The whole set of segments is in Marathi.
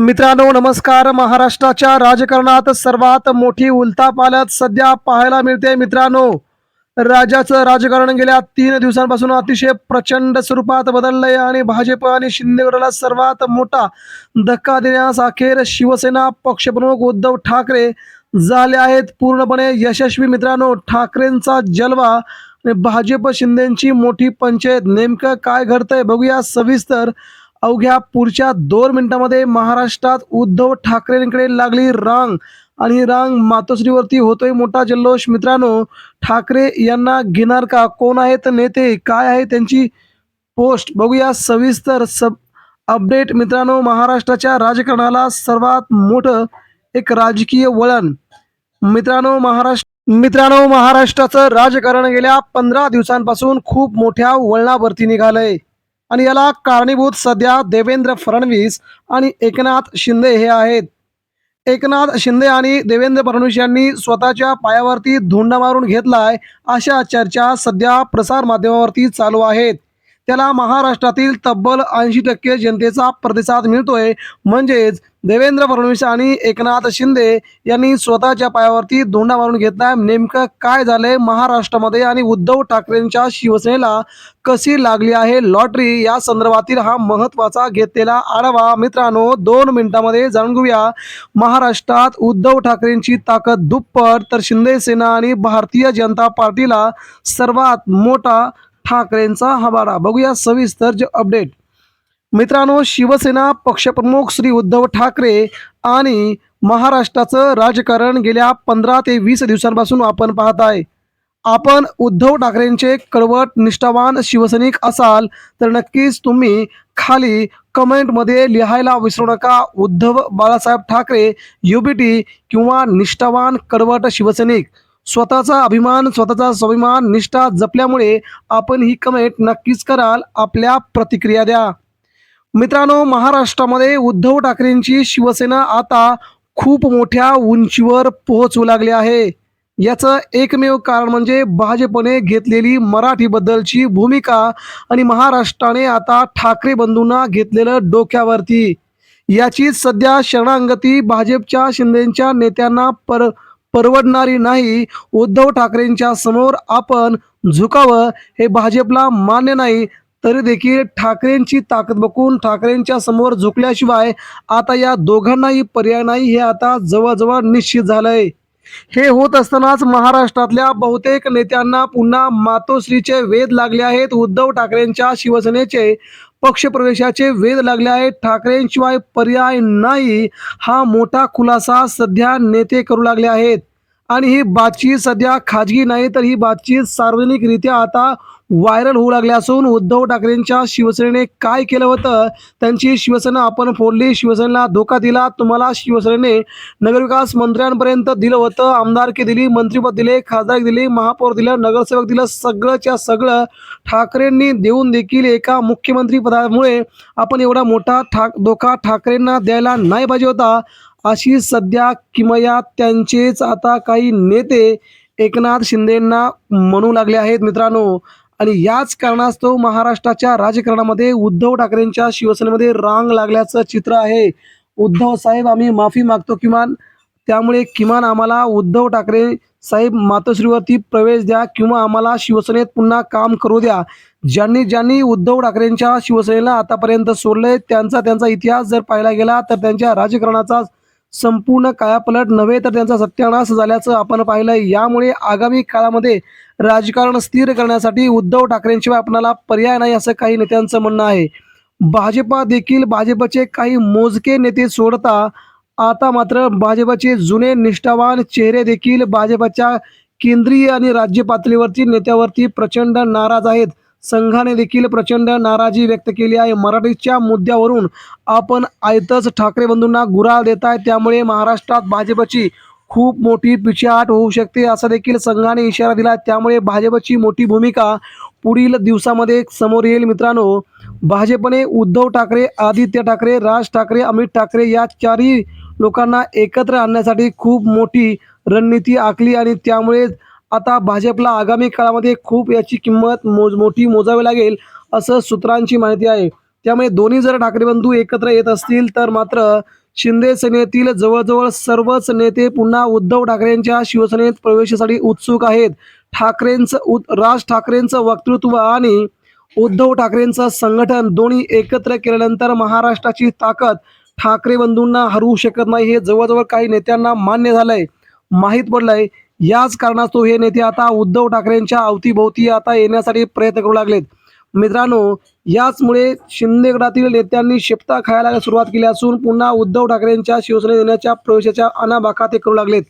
मित्रांनो नमस्कार. महाराष्ट्राच्या राजकारणात सर्वात मोठी उलथापालत सध्या पाहायला मिळते मित्रांनो. राज्याचं राजकारण गेल्या तीन दिवसांपासून अतिशय प्रचंड स्वरूपात बदललंय आणि भाजप आणि शिंदे गटाला सर्वात मोठा धक्का देण्यास अखेर शिवसेना पक्षप्रमुख उद्धव ठाकरे झाले आहेत. पूर्णपणे यशस्वी मित्रांनो ठाकरेंचा जलवा भाजप शिंदेची मोठी पंचायत नेमकं काय घडतंय बघूया. सविस्तर अवघ्या पुढच्या दोन मिनिटांमध्ये महाराष्ट्रात उद्धव ठाकरेंकडे लागली रांग. आणि ही रांग मातोश्रीवरती होतोय मोठा जल्लोष. मित्रांनो ठाकरे यांना घेणार का? कोण आहेत नेते? काय आहे त्यांची पोस्ट? बघूया सविस्तर सब अपडेट. मित्रांनो महाराष्ट्राच्या राजकारणाला सर्वात मोठं एक राजकीय वळण. मित्रांनो महाराष्ट्र मित्रांनो महाराष्ट्राचं राजकारण गेल्या पंधरा दिवसांपासून खूप मोठ्या वळणावरती निघालंय. आणि याला कारणीभूत सध्या देवेंद्र फडणवीस आणि एकनाथ शिंदे हे आहेत. एकनाथ शिंदे आणि देवेंद्र फडणवीस यांनी स्वतःच्या पायावरती धोंडा मारून घेतलाय अशा चर्चा सध्या प्रसार माध्यमावरती चालू आहेत. त्याला महाराष्ट्रातील तब्बल ऐंशी टक्के जनतेचा प्रतिसाद मिळतोय. म्हणजेच देवेंद्र फडणवीस आणि एकनाथ शिंदे यांनी स्वतःच्या पायावरती धोंडा मारून घेतलाय. नेमकं काय झालंय? महाराष्ट्रामध्ये आणि उद्धव ठाकरेंच्या शिवसेनेला कशी लागली आहे लॉटरी? या संदर्भातील हा महत्त्वाचा घेतलेला आढावा मित्रांनो दोन मिनिटांमध्ये जाणून घेऊया. महाराष्ट्रात उद्धव ठाकरेंची ताकद दुप्पट तर शिंदे सेना आणि भारतीय जनता पार्टीला सर्वात मोठा ठाकरेंचा हवाला बघूया सविस्तर जे अपडेट मित्रांनो शिवसेना पक्षप्रमुख श्री उद्धव ठाकरे आणि महाराष्ट्राचं राजकारण गेल्या पंधरा ते वीस दिवसांपासून आपण पाहत आहे. आपण उद्धव ठाकरेंचे कडवट निष्ठावान शिवसैनिक असाल तर नक्कीच तुम्ही खाली कमेंटमध्ये लिहायला विसरू नका. उद्धव बाळासाहेब ठाकरे युबीटी किंवा निष्ठावान कडवट शिवसैनिक. स्वतःचा अभिमान स्वतःचा स्वाभिमान निष्ठा जपल्यामुळे आपण ही कमेंट नक्कीच कराल. आपल्या प्रतिक्रिया द्या. मित्रांनो महाराष्ट्रामध्ये उद्धव ठाकरेंची शिवसेना आता खूप मोठ्या उंचीवर पोहोचू लागली आहे. याचं एकमेव कारण म्हणजे भाजपने घेतलेली मराठीबद्दलची भूमिका आणि महाराष्ट्राने आता ठाकरे बंधूंना घेतलेलं डोक्यावरती. याची सध्या शरणांगती भाजपच्या शिंदेच्या नेत्यांना पर परवडणारी नाही. उद्धव ठाकरेंच्या समोर आपण झुकावं हे भाजपला मान्य नाही. तरी देखील ठाकरेंची ताकद बघून ठाकरेंच्या समोर झुकल्याशिवाय आता या दोघांनाही पर्याय नाही हे आता जवळजवळ निश्चित झालंय. हे होत असतानाच महाराष्ट्रातल्या बहुतेक नेत्यांना पुन्हा मातोश्रीचे वेध लागले आहेत. उद्धव ठाकरेंच्या शिवसेनेचे पक्षप्रवेशाचे वेध लागले आहेत. ठाकरेंशिवाय पर्याय नाही. हा मोठा खुलासा सध्या नेते करू लागले आहेत. आणि ही बातचीत सध्या खाजगी नाही तर ही बातचीत सार्वजनिकरित्या आता व्हायरल होऊ लागली असून उद्धव ठाकरेंच्या शिवसेनेने काय केलं होतं त्यांची शिवसेना आपण फोडली शिवसेनेला धोका दिला तुम्हाला शिवसेनेने नगरविकास मंत्र्यांपर्यंत दिलं होतं आमदारकी दिली मंत्रीपद दिले खासदार दिली महापौर दिलं नगरसेवक दिलं सगळंच्या सगळं ठाकरेंनी देऊन देखील एका मुख्यमंत्री पदामुळे आपण एवढा मोठा ठाक धोका ठाकरेंना द्यायला नाही पाहिजे होता. अशी सध्या किमया त्यांचेच आता काही नेते एकनाथ शिंदेंना म्हणू लागले आहेत मित्रांनो. आणि याच कारणास्तव महाराष्ट्राच्या राजकारणामध्ये उद्धव ठाकरेंच्या शिवसेनेमध्ये रांग लागल्याचं चित्र आहे. उद्धव साहेब आम्ही माफी मागतो किमान. त्यामुळे किमान आम्हाला उद्धव ठाकरे साहेब मातोश्रीवरती प्रवेश द्या किंवा आम्हाला शिवसेनेत पुन्हा काम करू द्या. ज्यांनी ज्यांनी उद्धव ठाकरेंच्या शिवसेनेला आतापर्यंत सोडले त्यांचा त्यांचा इतिहास जर पाहायला गेला तर त्यांच्या राजकारणाचा संपूर्ण कायापलट नव्हे तर त्यांचा सत्यानाश झाल्याचं आपण पाहिलं यामुळे आगामी काळामध्ये राजकारण स्थिर करण्यासाठी उद्धव ठाकरेंशिवाय आपणाला पर्याय नाही असं काही नेत्यांचं म्हणणं आहे. भाजपा देखील भाजपचे काही मोजके नेते सोडता आता मात्र भाजपचे जुने निष्ठावान चेहरे देखील भाजपच्या केंद्रीय आणि राज्य पातळीवरती नेत्यावरती प्रचंड नाराज आहेत. संघाने देखील प्रचंड नाराजी व्यक्त केली आहे. मराठीच्या मुद्द्यावरून आपण आयतच ठाकरे बंधूंना गुराळ देत आहे. त्यामुळे महाराष्ट्रात भाजपची खूप मोठी पिछेहाट होऊ शकते असा देखील संघाने इशारा दिला त्यामुळे भाजपची मोठी भूमिका पुढील दिवसामध्ये समोर येईल. मित्रांनो भाजपने उद्धव ठाकरे आदित्य ठाकरे राज ठाकरे अमित ठाकरे या चारही लोकांना एकत्र आणण्यासाठी खूप मोठी रणनीती आखली आणि त्यामुळे आता भाजपला आगामी काळामध्ये खूप याची किंमत मोज मोठी मोजावी लागेल असं सूत्रांची माहिती आहे. त्यामुळे दोन्ही जर ठाकरे बंधू एकत्र येत असतील तर मात्र शिंदे सेनेतील जवळजवळ सर्वच नेते पुन्हा उद्धव ठाकरेंच्या शिवसेनेत प्रवेशासाठी उत्सुक आहेत. ठाकरेंचं उद- राज ठाकरेंचं वक्तृत्व आणि उद्धव ठाकरेंचं संघटन दोन्ही एकत्र केल्यानंतर महाराष्ट्राची ताकद ठाकरे बंधूंना हरवू शकत नाही हे जवळजवळ काही नेत्यांना मान्य झालंय. माहीत पडलंय याच कारणास्तव हे नेते आता उद्धव ठाकरेंच्या अवतीभोवती आता येण्यासाठी प्रयत्न करू लागलेत. मित्रांनो याचमुळे शिंदे गटातील नेत्यांनी शेपटा खायला सुरुवात केली असून पुन्हा उद्धव ठाकरेंच्या शिवसेनेत येण्याच्या प्रवेशाच्या अनाबाका ते करू लागलेत.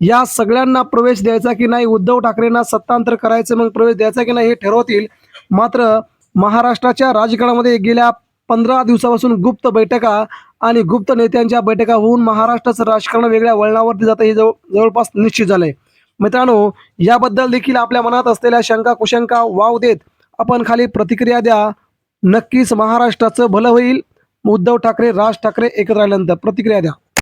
या सगळ्यांना प्रवेश द्यायचा की नाही उद्धव ठाकरेंना सत्तांतर करायचं मग प्रवेश द्यायचा की नाही हे ठरवतील. मात्र महाराष्ट्राच्या राजकारणामध्ये गेल्या पंधरा दिवसापासून गुप्त बैठका आणि गुप्त नेत्यांच्या बैठका होऊन महाराष्ट्राचं राजकारण वेगळ्या वळणावरती जातं हे जवळ जवळपास निश्चित झालंय. मित्रांनो याबद्दल देखील आपल्या मनात असलेल्या शंका कुशंका वाव देत आपण खाली प्रतिक्रिया द्या. नक्कीच महाराष्ट्राचं भलं होईल. उद्धव ठाकरे राज ठाकरे एकत्र आल्यानंतर प्रतिक्रिया द्या.